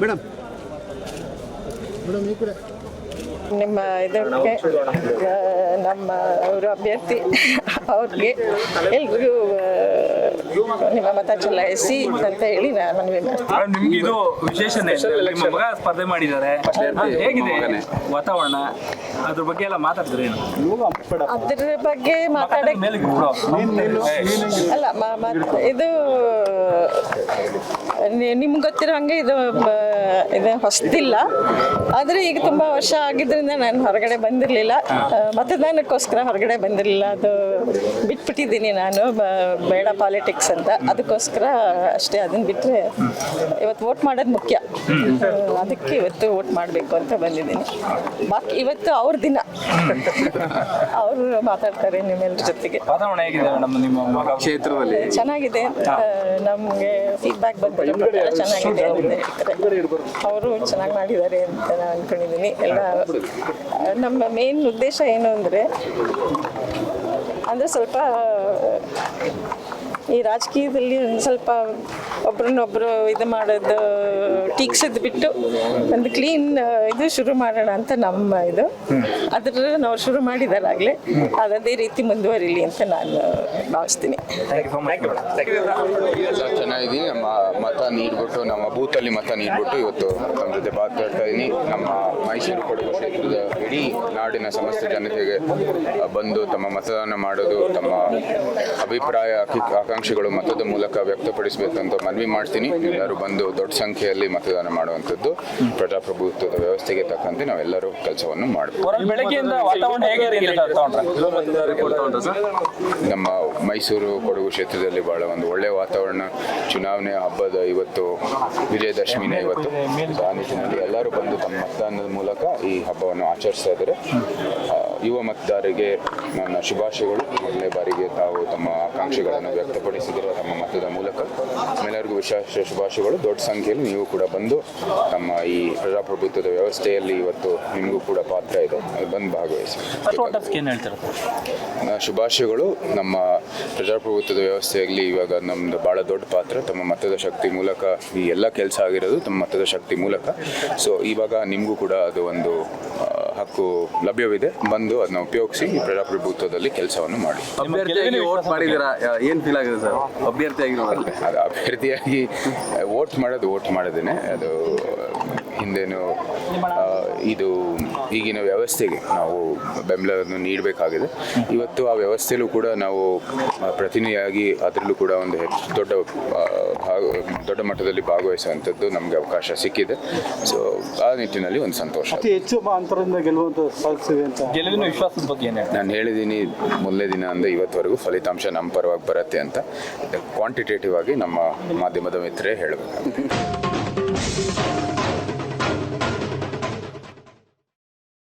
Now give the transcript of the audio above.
Madam. Madam ಈ ಕಡೆ ನಿಮ್ಮ ಇದಕ್ಕೆ ನಮ್ಮ ಅವರು ಅಭ್ಯರ್ಥಿ ಅವ್ರಿಗೆ ಎಲ್ರಿಗೂ ನಿಮ್ಮ ಮತ ಚಲಾಯಿಸಿ ಅಂತ ಹೇಳಿ ನಾನು ಮನವಿ ಮಾಡ್ತೀನಿ. ನಿಮ್ಗೆ ಇದು ವಿಶೇಷನೇ ನಿಮ್ಮ ಮಗ ಸ್ಪರ್ಧೆ ಮಾಡಿದ್ದಾರೆ. ಹೇಗಿದೆ ವಾತಾವರಣ? ಅದ್ರ ಬಗ್ಗೆ ಎಲ್ಲ ಮಾತಾಡಿದ್ರೆ ಏನು? ಅದ್ರ ಬಗ್ಗೆ ಮಾತಾಡಕ್ಕೆ. ಅಲ್ಲ ಇದು ನಿಮ್ಗೆ ಗೊತ್ತಿರೋ ಹಂಗೆ ಇದು ಇದು ಹೊಸದಿಲ್ಲ. ಆದರೆ ಈಗ ತುಂಬ ವರ್ಷ ಆಗಿದ್ದರಿಂದ ನಾನು ಹೊರಗಡೆ ಬಂದಿರಲಿಲ್ಲ. ಮತದಾನಕ್ಕೋಸ್ಕರ ಹೊರಗಡೆ ಬಂದಿರಲಿಲ್ಲ. ಅದು ಬಿಟ್ಬಿಟ್ಟಿದ್ದೀನಿ ನಾನು ಬ- ಬೇಡ ಪಾಲಿಟಿಕ್ಸ್ ಅಂತ. ಅದಕ್ಕೋಸ್ಕರ ಅಷ್ಟೇ ಅದನ್ನು ಬಿಟ್ಟರೆ ಇವತ್ತು ವೋಟ್ ಮಾಡೋದು ಮುಖ್ಯ. ಅದಕ್ಕೆ ಇವತ್ತು ವೋಟ್ ಮಾಡಬೇಕು ಅಂತ ಬಂದಿದ್ದೀನಿ. ಬಾಕಿ ಇವತ್ತು ಅವ್ರ ದಿನ. ಅವರು ಮಾತಾಡ್ತಾರೆ ನಿಮ್ಮೆಲ್ಲರ ಜೊತೆಗೆ. ವಾತಾವರಣ ಹೇಗಿದೆ ಮೇಡಮ್ ನಿಮ್ಮ ಮಗ? ಕ್ಷೇತ್ರದಲ್ಲಿ. ಚೆನ್ನಾಗಿದೆ. ನಮಗೆ ಫೀಡ್ಬ್ಯಾಕ್ ಬಂದಿರೋ ಎಲ್ಲ ಚೆನ್ನಾಗಿದೆ ಅವರು ಚೆನ್ನಾಗಿ ಮಾಡಿದ್ದಾರೆ ಅಂತ ನಾನು ಅನ್ಕೊಂಡಿದ್ದೀನಿ ಎಲ್ಲ ನಮ್ಮ ಮೇನ್ ಉದ್ದೇಶ ಏನು ಅಂದರೆ ಅಂದರೆ ಸ್ವಲ್ಪ ಈ ರಾಜಕೀಯದಲ್ಲಿ ಒಂದು ಸ್ವಲ್ಪ ಒಬ್ರನ್ನೊಬ್ರು ಇದು ಮಾಡೋದು ಟೀಕ್ಸದ್ ಬಿಟ್ಟು ಒಂದು ಕ್ಲೀನ್ ಇದು ಶುರು ಮಾಡೋಣ ಅಂತ ನಮ್ಮ ಇದು. ಅದ್ರ ನಾವು ಶುರು ಮಾಡಿದಾರಾಗಲೇ ಅದೇ ರೀತಿ ಮುಂದುವರಿಲಿ ಅಂತ ನಾನು ಭಾವಿಸ್ತೀನಿ. ಚೆನ್ನಾಗಿದ್ದೀನಿ. ನಮ್ಮ ಮತ ನೀಡ್ಬಿಟ್ಟು ನಮ್ಮ ಬೂತಲ್ಲಿ ಮತ ನೀಡ್ಬಿಟ್ಟು ಇವತ್ತು ನಮ್ಮ ಜೊತೆ ಮಾತಾಡ್ತಾ ಇದ್ದೀನಿ. ನಮ್ಮ ಮೈಸೂರು ಕೊಡಗು ಕ್ಷೇತ್ರದ ಇಡೀ ನಾಡಿನ ಸಮಸ್ತ ಜನತೆಗೆ ಬಂದು ತಮ್ಮ ಮತದಾನ ಮಾಡೋದು ತಮ್ಮ ಅಭಿಪ್ರಾಯ ಅಕಿ- ಆಕಾಂಕ್ಷೆಗಳು ಮತದ ಮೂಲಕ ವ್ಯಕ್ತಪಡಿಸಬೇಕಂತ ಮನವಿ ಮಾಡ್ತೀನಿ. ಎಲ್ಲರೂ ಬಂದು ದೊಡ್ಡ ಸಂಖ್ಯೆಯಲ್ಲಿ ಮತದಾನ ಮಾಡುವಂಥದ್ದು ಪ್ರಜಾಪ್ರಭುತ್ವದ ವ್ಯವಸ್ಥೆಗೆ ತಕ್ಕಂತೆ ನಾವೆಲ್ಲರೂ ಕೆಲಸವನ್ನು ಮಾಡಬೇಕು. ನಮ್ಮ ಮೈಸೂರು ಕೊಡಗು ಕ್ಷೇತ್ರದಲ್ಲಿ ಬಹಳ ಒಂದು ಒಳ್ಳೆಯ ವಾತಾವರಣ. ಚುನಾವಣೆ ಹಬ್ಬದ ಇವತ್ತು ವಿಜಯದಶಮಿನ ಇವತ್ತು. ಆ ನಿಟ್ಟಿನಲ್ಲಿ ಎಲ್ಲರೂ ಬಂದು ತಮ್ಮ ಮತದಾನದ ಮೂಲಕ ಈ ಹಬ್ಬವನ್ನು ಆಚರಿಸ್ತಾ ಇದ್ದಾರೆ. ಯುವ ಮತದಾರರಿಗೆ ನನ್ನ ಶುಭಾಶಯಗಳು. ಒಳ್ಳೆ ಬಾರಿಗೆ ಆಕಾಂಕ್ಷೆಗಳನ್ನು ವ್ಯಕ್ತಪಡಿಸಿದರು. ತಮ್ಮ ಮತದ ಮೂಲಕ ಎಲ್ಲರಿಗೂ ವಿಶೇಷ ಶುಭಾಶಯಗಳು. ದೊಡ್ಡ ಸಂಖ್ಯೆಯಲ್ಲಿ ನೀವು ಕೂಡ ಬಂದು ನಮ್ಮ ಈ ಪ್ರಜಾಪ್ರಭುತ್ವದ ವ್ಯವಸ್ಥೆಯಲ್ಲಿ ಇವತ್ತು ನಿಮಗೂ ಕೂಡ ಪಾತ್ರ ಇದೆ. ಬಂದು ಭಾಗವಹಿಸಿ. ಶುಭಾಶಯಗಳು. ನಮ್ಮ ಪ್ರಜಾಪ್ರಭುತ್ವದ ವ್ಯವಸ್ಥೆಯಲ್ಲಿ ಇವಾಗ ನಮ್ಮದು ಭಾಳ ದೊಡ್ಡ ಪಾತ್ರ. ತಮ್ಮ ಮತದ ಶಕ್ತಿ ಮೂಲಕ ಈ ಎಲ್ಲ ಕೆಲಸ ಆಗಿರೋದು ತಮ್ಮ ಮತದ ಶಕ್ತಿ ಮೂಲಕ. ಸೊ ಇವಾಗ ನಿಮಗೂ ಕೂಡ ಅದು ಒಂದು ಹಕ್ಕು ಲಭ್ಯವಿದೆ. ಬಂದು ಅದನ್ನ ಉಪಯೋಗಿಸಿ ಪ್ರಜಾಪ್ರಭುತ್ವದಲ್ಲಿ ಕೆಲಸವನ್ನು ಮಾಡಿ. ಅಭ್ಯರ್ಥಿಯಾಗಿ ವೋಟ್ ಮಾಡಿದ್ದೀರಾ? ಏನ್ ಫೀಲ್ ಆಗಿದೆ ಸರ್ ಅಭ್ಯರ್ಥಿಯಾಗಿ ಅದು ಅಭ್ಯರ್ಥಿಯಾಗಿ ವೋಟ್ ಮಾಡೋದು ವೋಟ್ ಮಾಡೋದೇನೆ. ಅದು ಹಿಂದೇನು ಇದು ಈಗಿನ ವ್ಯವಸ್ಥೆಗೆ ನಾವು ಬೆಂಬಲವನ್ನು ನೀಡಬೇಕಾಗಿದೆ. ಇವತ್ತು ಆ ವ್ಯವಸ್ಥೆಯಲ್ಲೂ ಕೂಡ ನಾವು ಪ್ರತಿನಿಧಿಯಾಗಿ ಅದರಲ್ಲೂ ಕೂಡ ಒಂದು ಹೆಚ್ಚು ದೊಡ್ಡ ಭಾಗ ದೊಡ್ಡ ಮಟ್ಟದಲ್ಲಿ ಭಾಗವಹಿಸುವಂಥದ್ದು ನಮಗೆ ಅವಕಾಶ ಸಿಕ್ಕಿದೆ. ಸೊ ಆ ನಿಟ್ಟಿನಲ್ಲಿ ಒಂದು ಸಂತೋಷ. ಅತಿ ಹೆಚ್ಚು ಅಂತರದಿಂದ ಗೆಲ್ಲುವಂತ ಸಾಧಿಸಿದೆ ಅಂತ. ಗೆಲುವಿನ ವಿಶ್ವಾಸದ ಬಗ್ಗೆ ನಾನು ಹೇಳಿದ್ದೀನಿ ಮೊದಲನೇ ದಿನ ಅಂದರೆ ಇವತ್ತವರೆಗೂ ಫಲಿತಾಂಶ ನಮ್ಮ ಪರವಾಗಿ ಬರುತ್ತೆ ಅಂತ. ಕ್ವಾಂಟಿಟೇಟಿವ್ ಆಗಿ ನಮ್ಮ ಮಾಧ್ಯಮದ ಮಿತ್ರರೇ ಹೇಳಬೇಕು